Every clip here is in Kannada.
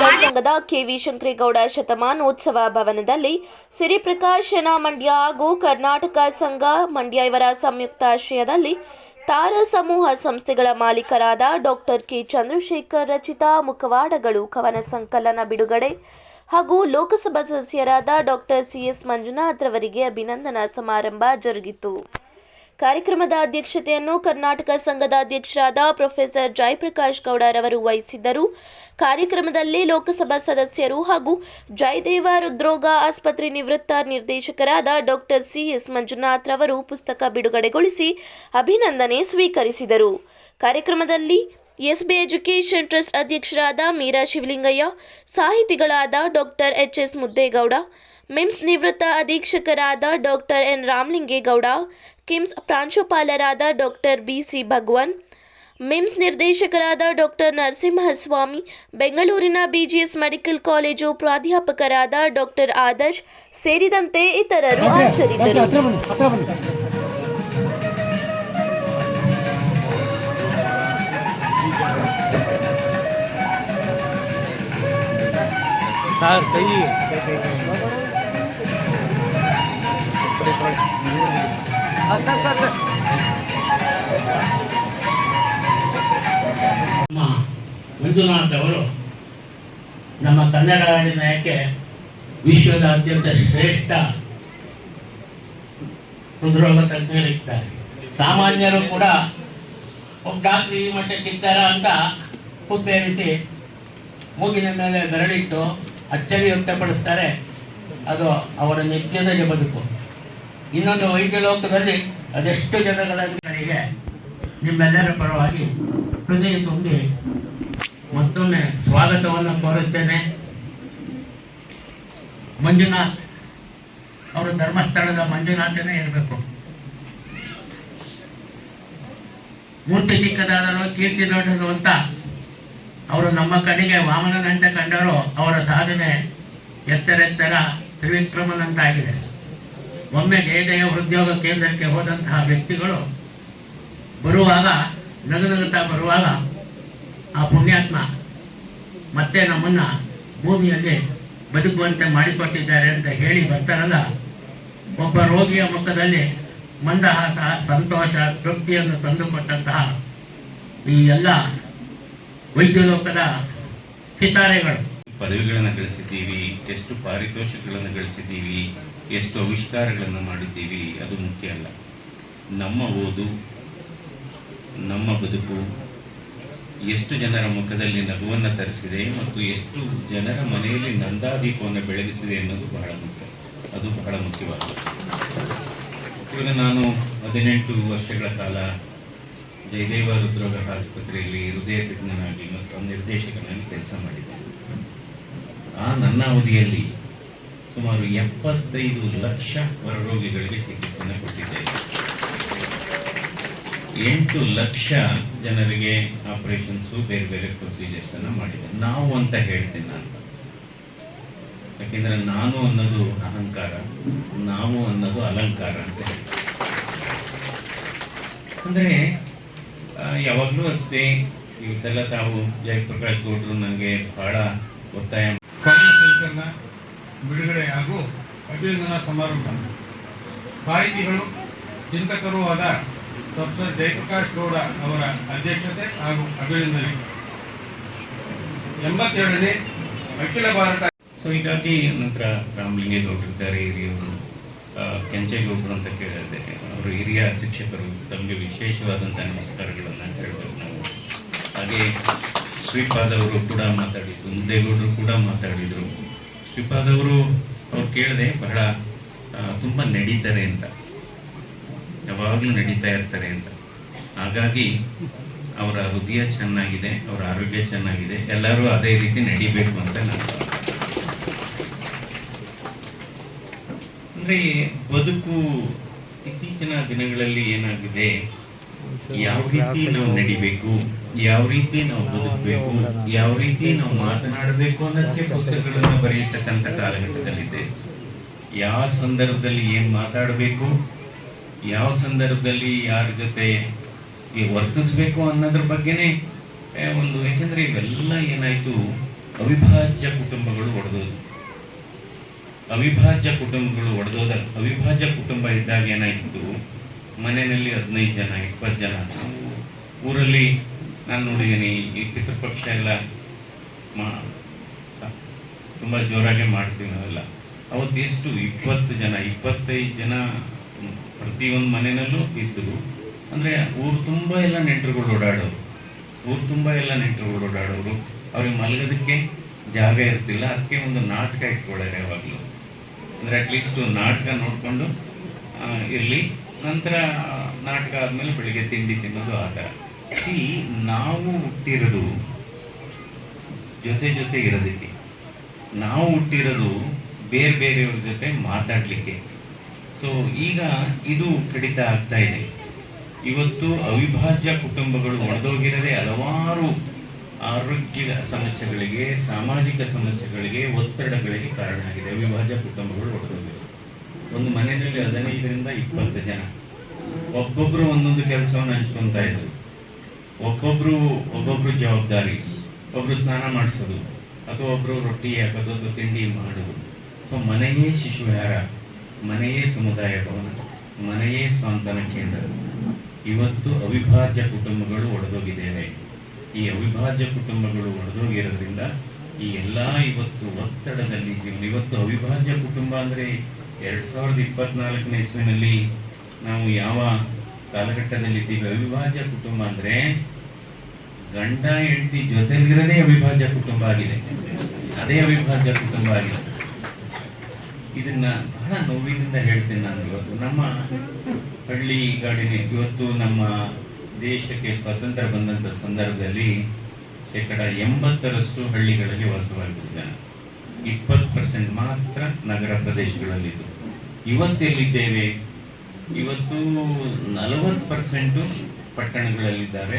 ಸಂಘದ ಕೆವಿ ಶಂಕರೇಗೌಡ ಶತಮಾನೋತ್ಸವ ಭವನದಲ್ಲಿ ಸಿರಿಪ್ರಕಾಶನ ಮಂಡ್ಯ ಹಾಗೂ ಕರ್ನಾಟಕ ಸಂಘ, ಮಂಡ್ಯ ಇವರ ಸಂಯುಕ್ತಾಶ್ರಯದಲ್ಲಿ ತಾರ ಸಮೂಹ ಸಂಸ್ಥೆಗಳ ಮಾಲೀಕರಾದ ಡಾಕ್ಟರ್ ಕೆ ಚಂದ್ರಶೇಖರ್, ರಚಿತ ಮುಖವಾಡಗಳು, ಕವನ ಸಂಕಲನ ಬಿಡುಗಡೆ ಹಾಗೂ ಲೋಕಸಭಾ ಸದಸ್ಯರಾದ ಡಾಕ್ಟರ್ ಸಿಎಸ್ ಮಂಜುನಾಥ್ ರವರಿಗೆ ಅಭಿನಂದನಾ ಸಮಾರಂಭ ಜರುಗಿತು. ಕಾರ್ಯಕ್ರಮದ ಅಧ್ಯಕ್ಷತೆಯನ್ನು ಕರ್ನಾಟಕ ಸಂಘದ ಅಧ್ಯಕ್ಷರಾದ ಪ್ರೊಫೆಸರ್ ಜಯಪ್ರಕಾಶ್ ಗೌಡರವರು ವಹಿಸಿದ್ದರು. ಕಾರ್ಯಕ್ರಮದಲ್ಲಿ ಲೋಕಸಭಾ ಸದಸ್ಯರು ಹಾಗೂ ಜಯದೇವ ಹೃದ್ರೋಗ ಆಸ್ಪತ್ರೆ ನಿವೃತ್ತ ನಿರ್ದೇಶಕರಾದ ಡಾಕ್ಟರ್ ಸಿಎಸ್ ಮಂಜುನಾಥ್ ರವರು ಪುಸ್ತಕ ಬಿಡುಗಡೆಗೊಳಿಸಿ ಅಭಿನಂದನೆ ಸ್ವೀಕರಿಸಿದರು. ಕಾರ್ಯಕ್ರಮದಲ್ಲಿ ಎಸ್ಬಿ ಎಜುಕೇಷನ್ ಟ್ರಸ್ಟ್ ಅಧ್ಯಕ್ಷರಾದ Meera Shivalingaiah, ಸಾಹಿತಿಗಳಾದ doctor H S Muddegowda MIMS ನಿವೃತ್ತ ಅಧೀಕ್ಷಕರಾದ ಡಾಕ್ಟರ್ ಎನ್ ರಾಮಲಿಂಗೇಗೌಡ ಕಿಮ್ಸ್ ಪ್ರಾಂಶುಪಾಲರಾದ doctor B C Bhagwan MIMS ನಿರ್ದೇಶಕರಾದ ಡಾಕ್ಟರ್ ನರಸಿಂಹಸ್ವಾಮಿ ಬೆಂಗಳೂರಿನ ಬಿಜಿಎಸ್ ಮೆಡಿಕಲ್ ಕಾಲೇಜು ಪ್ರಾಧ್ಯಾಪಕರಾದ ಡಾಕ್ಟರ್ ಆದರ್ಶ್ ಸೇರಿದಂತೆ ಇತರರು ಹಾಜರಿದ್ದರು ಹತ್ರ ಬನ್ನಿ ಮಂಜುನಾಥ್ ಅವರು ನಮ್ಮ ಕನ್ನಡ ನಾಡಿನ ಯಾಕೆ ವಿಶ್ವದ ಅತ್ಯಂತ ಶ್ರೇಷ್ಠ ಹೃದ್ರೋಗ ತಜ್ಞರಿದ್ದಾರೆ ಸಾಮಾನ್ಯರು ಕೂಡ ಒಬ್ಬ ಡಾಕ್ಟ್ರ್ ಈ ಮಟ್ಟಕ್ಕಿದ್ದಾರ ಅಂತ ಹುಬ್ಬೇರಿಸಿ ಮೂಗಿನ ಮೇಲೆ ಬೆರಳಿಟ್ಟು ಅಚ್ಚರಿ ವ್ಯಕ್ತಪಡಿಸ್ತಾರೆ. ಅದು ಅವರ ನಿತ್ಯದ ಬದುಕು. ಇನ್ನೊಂದು ವೈದ್ಯ ಲೋಕದಲ್ಲಿ ಅದೆಷ್ಟು ಜನಗಳಿಗೆ ನಿಮ್ಮೆಲ್ಲರ ಪರವಾಗಿ ಹೃದಯ ತುಂಬಿ ಮತ್ತೊಮ್ಮೆ ಸ್ವಾಗತವನ್ನು ಕೋರುತ್ತೇನೆ. ಮಂಜುನಾಥ್ ಅವರು ಧರ್ಮಸ್ಥಳದ ಮಂಜುನಾಥನೇ ಇರಬೇಕು. ಮೂರ್ತಿ ಚಿಕ್ಕದಾದರೂ ಕೀರ್ತಿ ದೊಡ್ಡದು ಅಂತ ಅವರು ನಮ್ಮ ಕಡೆಗೆ ವಾಮನನಂತೆ ಕಂಡರು ಅವರ ಸಾಧನೆ ಎತ್ತರೆತ್ತರ ತ್ರಿವಿಕ್ರಮನಂತಾಗಿದೆ. ಒಮ್ಮೆ ಜಯದೇವ ಉದ್ಯೋಗ ಕೇಂದ್ರಕ್ಕೆ ಹೋದಂತಹ ವ್ಯಕ್ತಿಗಳು ಬರುವಾಗ ನಗುನಗುತ್ತಾ ಬರುವಾಗ ಆ ಪುಣ್ಯಾತ್ಮ ಮತ್ತೆ ನಮ್ಮನ್ನ ಭೂಮಿಯಲ್ಲಿ ಬದುಕುವಂತೆ ಮಾಡಿಕೊಟ್ಟಿದ್ದಾರೆ ಅಂತ ಹೇಳಿ ಬರ್ತಾರಲ್ಲ, ಒಬ್ಬ ರೋಗಿಯ ಮುಖದಲ್ಲಿ ಮಂದಹಾಸ, ಸಂತೋಷ, ತೃಪ್ತಿಯನ್ನು ತಂದುಕೊಟ್ಟಂತಹ ಈ ಎಲ್ಲ ವೈದ್ಯ ಲೋಕದ ಸಿತಾರೆಗಳು. ಪದವಿಗಳನ್ನು ಗಳಿಸಿದ್ದೀವಿ, ಎಷ್ಟು ಪಾರಿತೋಷಿಕಗಳನ್ನು ಗಳಿಸಿದ್ದೀವಿ ಎಷ್ಟು ಆವಿಷ್ಕಾರಗಳನ್ನು ಮಾಡಿದ್ದೀವಿ, ಅದು ಮುಖ್ಯ ಅಲ್ಲ. ನಮ್ಮ ಓದು, ನಮ್ಮ ಬದುಕು, ಎಷ್ಟು ಜನರ ಮುಖದಲ್ಲಿ ನಗುವನ್ನು ತರಿಸಿದೆ ಮತ್ತು ಎಷ್ಟು ಜನರ ಮನೆಯಲ್ಲಿ ನಂದಾದೀಪವನ್ನು ಬೆಳಗಿಸಿದೆ ಅನ್ನೋದು ಬಹಳ ಮುಖ್ಯ. ಅದು ಬಹಳ ಮುಖ್ಯವಾದ ಇವಾಗ ನಾನು ಹದಿನೆಂಟು ವರ್ಷಗಳ ಕಾಲ ಜಯದೇವ ಹೃದ್ರೋಗ ಆಸ್ಪತ್ರೆಯಲ್ಲಿ ಹೃದಯ ತಜ್ಞನಾಗಿ ಮತ್ತು ನಿರ್ದೇಶಕನಾಗಿ ಕೆಲಸ ಮಾಡಿದ್ದೇನೆ ಆ ನನ್ನ ಅವಧಿಯಲ್ಲಿ ಸುಮಾರು ಎಪ್ಪತ್ತೈದು ಲಕ್ಷ ಹೊರರೋಗಿಗಳಿಗೆ ಚಿಕಿತ್ಸೆಯನ್ನು ಕೊಟ್ಟಿದ್ದೇವೆ. ಎಂಟು ಲಕ್ಷ ಜನರಿಗೆ ಆಪರೇಷನ್ಸು ಬೇರೆ ಬೇರೆ ಪ್ರೊಸೀಜರ್ಸ್ ಅನ್ನ ಮಾಡಿದೆ ನಾವು ಅಂತ ಹೇಳ್ತೀನಿ ನಾನು. ಯಾಕೆಂದ್ರೆ ನಾನು ಅನ್ನೋದು ಅಹಂಕಾರ, ನಾವು ಅನ್ನೋದು ಅಲಂಕಾರ ಅಂತ ಹೇಳ್ತೀನಿ. ಅಂದ್ರೆ ಯಾವಾಗ್ಲೂ ಅಷ್ಟೇ, ಇವತ್ತೆಲ್ಲ ತಾವು ಜಯಪ್ರಕಾಶ್ ಗೌಡ್ರು ನನಗೆ ಬಹಳ ಒತ್ತಾಯ ಬಿಡುಗಡೆ ಹಾಗೂ ಅಭಿನಂದನಾ ಸಮಾರಂಭ. ಸಾಹಿತಿಗಳು ಚಿಂತಕರೂ ಆದ ಪ್ರೊಫೆಸರ್ ಜಯಪ್ರಕಾಶ್ ಗೌಡ ಅವರ ಅಧ್ಯಕ್ಷತೆ ಹಾಗೂ ಅಭಿನಂದನೆ. ಎಂಬತ್ತೇಳನೇ ಅಖಿಲ ಭಾರತ ಸೊ ಹೀಗಾಗಿ ನಂತರ ರಾಮಲಿಂಗೇಗೌಡರಿದ್ದಾರೆ ಹಿರಿಯವರು ಕೆಂಚೇಗೌಡರು ಅಂತ ಕೇಳಿದೆ ಅವರು ಹಿರಿಯ ಶಿಕ್ಷಕರು, ತಮಗೆ ವಿಶೇಷವಾದಂಥ ನಮಸ್ಕಾರಗಳನ್ನು ಹೇಳ್ಬೋದು ನಾವು. ಹಾಗೆ ಶ್ರೀಪಾದವರು ಕೂಡ ಮಾತಾಡಿದ್ರು ಮುಂದೇಗೌಡರು ಕೂಡ ಮಾತಾಡಿದರು. ಶ್ರೀಪಾದ್ ಅವರು ಅವ್ರು ಕೇಳಿದೆ, ಬಹಳ ತುಂಬ ನಡೀತಾರೆ ಅಂತ. ಯಾವಾಗಲೂ ನಡೀತಾ ಇರ್ತಾರೆ ಅಂತ. ಹಾಗಾಗಿ ಅವರ ಹೃದಯ ಚೆನ್ನಾಗಿದೆ, ಅವರ ಆರೋಗ್ಯ ಚೆನ್ನಾಗಿದೆ, ಎಲ್ಲರೂ ಅದೇ ರೀತಿ ನಡಿಬೇಕು ಅಂತ ನಾನು ಅಂದ್ರೆ ಬದುಕು ಇತ್ತೀಚಿನ ದಿನಗಳಲ್ಲಿ ಏನಾಗಿದೆ ಯಾವ ರೀತಿ ನಾವು ನಡಿಬೇಕು ಯಾವ ರೀತಿ ನಾವು ಬದುಕಬೇಕು ಯಾವ ರೀತಿ ನಾವು ಮಾತನಾಡಬೇಕು ಅನ್ನೋದಕ್ಕೆ ಪುಸ್ತಕಗಳನ್ನು ಬರೆಯತಕ್ಕಂಥ ಕಾಲಘಟ್ಟದಲ್ಲಿದೆ. ಯಾವ ಸಂದರ್ಭದಲ್ಲಿ ಏನ್ ಮಾತಾಡಬೇಕು ಯಾವ ಸಂದರ್ಭದಲ್ಲಿ ಯಾರ ಜೊತೆ ವರ್ತಿಸ್ಬೇಕು ಅನ್ನೋದ್ರ ಬಗ್ಗೆನೇ ಒಂದು ಯಾಕಂದ್ರೆ ಇವೆಲ್ಲ ಏನಾಯ್ತು ಅವಿಭಾಜ್ಯ ಕುಟುಂಬಗಳು ಒಡೆದೋದು. ಅವಿಭಾಜ್ಯ ಕುಟುಂಬಗಳು ಒಡೆದೋದ ಅವಿಭಾಜ್ಯ ಕುಟುಂಬ ಇದ್ದಾಗ ಏನಾಯಿತು ಮನೆಯಲ್ಲಿ ಹದಿನೈದು ಜನ, ಇಪ್ಪತ್ತು ಜನ ಊರಲ್ಲಿ ನಾನು ನೋಡಿದ್ದೀನಿ ಈ ಪಿತೃಪಕ್ಷ ಎಲ್ಲ ಮಾ ತುಂಬ ಜೋರಾಗಿ ಮಾಡ್ತೀವಿ ನಾವೆಲ್ಲ. ಅವತ್ತು ಎಷ್ಟು? ಇಪ್ಪತ್ತು ಜನ, ಇಪ್ಪತ್ತೈದು ಜನ ಪ್ರತಿಯೊಂದು ಮನೆಯಲ್ಲೂ ಇದ್ದರು. ಅಂದರೆ ಊರು ತುಂಬ ಎಲ್ಲ ನೆಂಟರುಗಳು ಓಡಾಡೋರು. ಊರು ತುಂಬ ಎಲ್ಲ ನೆಂಟರುಗಳು ಓಡಾಡೋರು. ಅವ್ರಿಗೆ ಮಲಗೋದಕ್ಕೆ ಜಾಗ ಇರ್ತಿಲ್ಲ. ಅದಕ್ಕೆ ಒಂದು ನಾಟಕ ಇಟ್ಕೊಳ್ಳೋರು ಯಾವಾಗಲೂ. ಅಂದರೆ ಅಟ್ಲೀಸ್ಟ್ ನಾಟಕ ನೋಡಿಕೊಂಡು ಇರಲಿ. ನಂತರ ನಾಟಕ ಆದಮೇಲೆ ಬೆಳಿಗ್ಗೆ ತಿಂಡಿ ತಿನ್ನೋದು ಆ ಥರ. ಈ ನಾವು ಹುಟ್ಟಿರೋದು ಜೊತೆ ಜೊತೆ ಇರೋದಕ್ಕೆ. ನಾವು ಹುಟ್ಟಿರೋದು ಬೇರೆ ಬೇರೆಯವ್ರ ಜೊತೆ ಮಾತಾಡಲಿಕ್ಕೆ. ಸೊ ಈಗ ಇದು ಕಡಿತ ಆಗ್ತಾ ಇದೆ. ಇವತ್ತು ಅವಿಭಾಜ್ಯ ಕುಟುಂಬಗಳು ಒಡೆದೋಗಿರದೆ ಹಲವಾರು ಆರೋಗ್ಯ ಸಮಸ್ಯೆಗಳಿಗೆ, ಸಾಮಾಜಿಕ ಸಮಸ್ಯೆಗಳಿಗೆ, ಒತ್ತಡಗಳಿಗೆ ಕಾರಣ ಆಗಿದೆ. ಅವಿಭಾಜ್ಯ ಕುಟುಂಬಗಳು ಒಡೆದೋಗಿರೋದು. ಒಂದು ಮನೆಯಲ್ಲಿ ಹದಿನೈದರಿಂದ ಇಪ್ಪತ್ತು ಜನ. ಒಬ್ಬೊಬ್ರು ಒಂದೊಂದು ಕೆಲಸವನ್ನು ಹಂಚ್ಕೊತಾ ಇದ್ರು. ಒಬ್ಬೊಬ್ರು ಒಬ್ಬೊಬ್ರು ಜವಾಬ್ದಾರಿ, ಒಬ್ರು ಸ್ನಾನ ಮಾಡಿಸೋದು, ಅಥವಾ ಒಬ್ರು ರೊಟ್ಟಿ ಹಾಕೋದು ಅಥವಾ ತಿಂಡಿ ಮಾಡೋದು ಸೊ ಮನೆಯೇ ಶಿಶುವಿಹಾರ, ಮನೆಯೇ ಸಮುದಾಯ ಭವನ, ಮನೆಯೇ ಸಾಂತ್ವನ ಕೇಂದ್ರ. ಇವತ್ತು ಅವಿಭಾಜ್ಯ ಕುಟುಂಬಗಳು ಒಡೆದೋಗಿದ್ದೇವೆ. ಈ ಅವಿಭಾಜ್ಯ ಕುಟುಂಬಗಳು ಒಡೆದೋಗಿರೋದ್ರಿಂದ ಈ ಎಲ್ಲ ಇವತ್ತು ಒತ್ತಡದಲ್ಲಿ ಇವತ್ತು ಅವಿಭಾಜ್ಯ ಕುಟುಂಬ ಅಂದರೆ ಎರಡು ಸಾವಿರದ ಇಪ್ಪತ್ನಾಲ್ಕನೇ ಇಸ್ವಿನಲ್ಲಿ ನಾವು ಯಾವ ಕಾಲಘಟ್ಟದಲ್ಲಿದ್ದೀವಿ ಅವಿಭಾಜ್ಯ ಕುಟುಂಬ ಅಂದರೆ ಗಂಡ ಹೆಂಡತಿ ಜೊತೆಲಿರದೇ ಅವಿಭಾಜ್ಯ ಕುಟುಂಬ ಆಗಿದೆ. ಅದೇ ಅವಿಭಾಜ್ಯ ಕುಟುಂಬ ಆಗಿದೆ. ಇದನ್ನ ಬಹಳ ನೋವಿನಿಂದ ಹೇಳ್ತೇನೆ ನಾನು ಇವತ್ತು. ನಮ್ಮ ಹಳ್ಳಿ ಗಾಡಿನ ಇವತ್ತು ನಮ್ಮ ದೇಶಕ್ಕೆ ಸ್ವಾತಂತ್ರ್ಯ ಬಂದಂಥ ಸಂದರ್ಭದಲ್ಲಿ ಶೇಕಡ ಎಂಬತ್ತರಷ್ಟು ಹಳ್ಳಿಗಳಲ್ಲಿ ವಾಸವಾಗಿದ್ದ ಇಪ್ಪತ್ತು ಪರ್ಸೆಂಟ್ ಮಾತ್ರ ನಗರ ಪ್ರದೇಶಗಳಲ್ಲಿದ್ದು. ಇವತ್ತೆಲ್ಲಿದ್ದೇವೆ ಇವತ್ತು ನಲವತ್ತು ಪರ್ಸೆಂಟು ಪಟ್ಟಣಗಳಲ್ಲಿದ್ದಾರೆ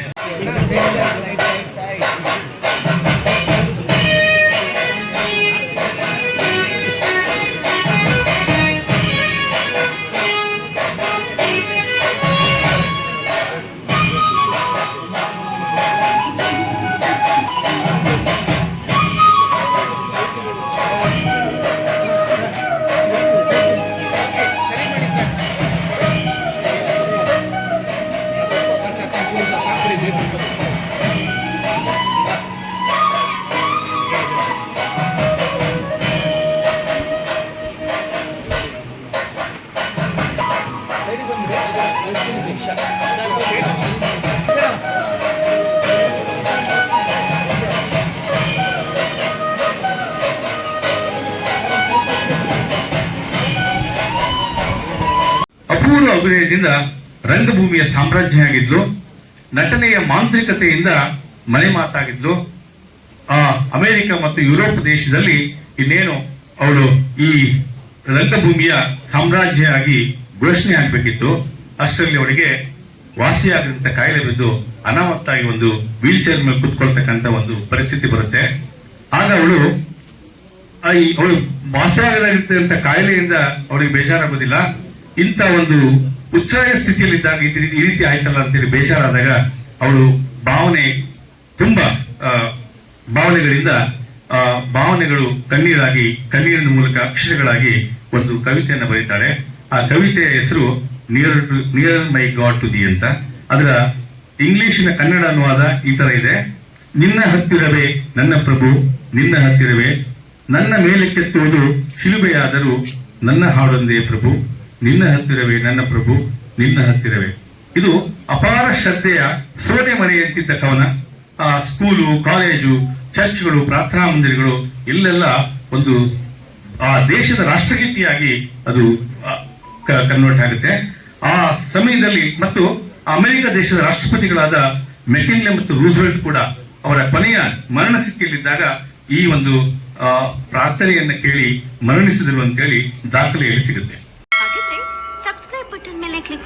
ಅಭಿನಯದಿಂದ ರಂಗಭೂಮಿಯ ಸಾಮ್ರಾಜ್ಯ ಆಗಿದ್ಲು ನಟನೆಯ ಮಾಂತ್ರಿಕತೆಯಿಂದ ಮನೆ ಮಾತಾಗಿದ್ಲು. ಆ ಅಮೆರಿಕ ಮತ್ತು ಯುರೋಪ್ ದೇಶದಲ್ಲಿ ಇನ್ನೇನು ಅವಳು ಈ ರಂಗಭೂಮಿಯ ಸಾಮ್ರಾಜ್ಯ ಆಗಿ ಘೋಷಣೆ ಆಗಬೇಕಿತ್ತು. ಅಷ್ಟರಲ್ಲಿ ಅವಳಿಗೆ ವಾಸಿಯಾಗದಂತ ಕಾಯಿಲೆ ಬಿದ್ದು ಅನಾಮತ್ತಾಗಿ ಒಂದು ವೀಲ್ ಚೇರ್ ಮೇಲೆ ಕುತ್ಕೊಳ್ತಕ್ಕಂತ ಒಂದು ಪರಿಸ್ಥಿತಿ ಬರುತ್ತೆ. ಆಗ ಅವಳು ಅವಳು ವಾಸಿಯಾಗದಾಗಿರ್ತಕ್ಕಂಥ ಕಾಯಿಲೆಯಿಂದ ಅವಳಿಗೆ ಬೇಜಾರಾಗೋದಿಲ್ಲ. ಇಂಥ ಒಂದು ಉಚ್ಚಾಯ ಸ್ಥಿತಿಯಲ್ಲಿದ್ದಾಗ ಈ ರೀತಿ- ಆಯ್ತಲ್ಲ ಅಂತೇಳಿ ಬೇಜಾರಾದಾಗ ಅವಳು ಭಾವನೆ ತುಂಬಾ ಭಾವನೆಗಳಿಂದ ಭಾವನೆಗಳು ಕಣ್ಣೀರಾಗಿ, ಕಣ್ಣೀರಿನ ಮೂಲಕ ಅಕ್ಷರಗಳಾಗಿ ಒಂದು ಕವಿತೆಯನ್ನು ಬರೀತಾಳೆ. ಆ ಕವಿತೆಯ ಹೆಸರು near near my god to the ಅಂತ. ಅದರ ಇಂಗ್ಲಿಷಿನ ಕನ್ನಡ ಅನುವಾದ ಈ ತರ ಇದೆ. ನಿನ್ನ ಹತ್ತಿರವೇ ನನ್ನ ಪ್ರಭು, ನಿನ್ನ ಹತ್ತಿರವೇ. ನನ್ನ ಮೇಲೆ ಕೆತ್ತುವುದು ಶಿಲುಬೆಯಾದರೂ ನನ್ನ ಹಾಡೊಂದೇ ಪ್ರಭು. ನಿನ್ನ ಹತ್ತಿರವೇ ನನ್ನ ಪ್ರಭು, ನಿನ್ನ ಹತ್ತಿರವೇ. ಇದು ಅಪಾರ ಶ್ರದ್ಧೆಯ ಸೋನೆ ಮನೆಯಂತಿದ್ದ ಕವನ ಆ ಸ್ಕೂಲು, ಕಾಲೇಜು, ಚರ್ಚ್ಗಳು, ಪ್ರಾರ್ಥನಾ ಮಂದಿರಗಳು, ಇಲ್ಲೆಲ್ಲ ಒಂದು, ಆ ದೇಶದ ರಾಷ್ಟ್ರಗೀತಿಯಾಗಿ ಅದು ಕನ್ವರ್ಟ್ ಆಗುತ್ತೆ. ಆ ಸಮಯದಲ್ಲಿ ಮತ್ತು ಅಮೆರಿಕ ದೇಶದ ರಾಷ್ಟ್ರಪತಿಗಳಾದ ಮೆಕಿನ್ಲೆ ಮತ್ತು ರೂಸ್ವೆಲ್ಟ್ ಕೂಡ ಅವರ ಕೊನೆಯ ಮರಣ ಸ್ಥಿತಿಯಲ್ಲಿದ್ದಾಗ ಈ ಒಂದು ಪ್ರಾರ್ಥನೆಯನ್ನು ಕೇಳಿ ಮರಣಿಸಿದರು ಅಂತೇಳಿ ದಾಖಲೆಯಲ್ಲಿ ಸಿಗುತ್ತೆ ಹಾಗಿದ್ರೆ ಸಬ್ಸ್ಕ್ರೈಬ್ ಬಟನ್ ಮೇಲೆ ಕ್ಲಿಕ್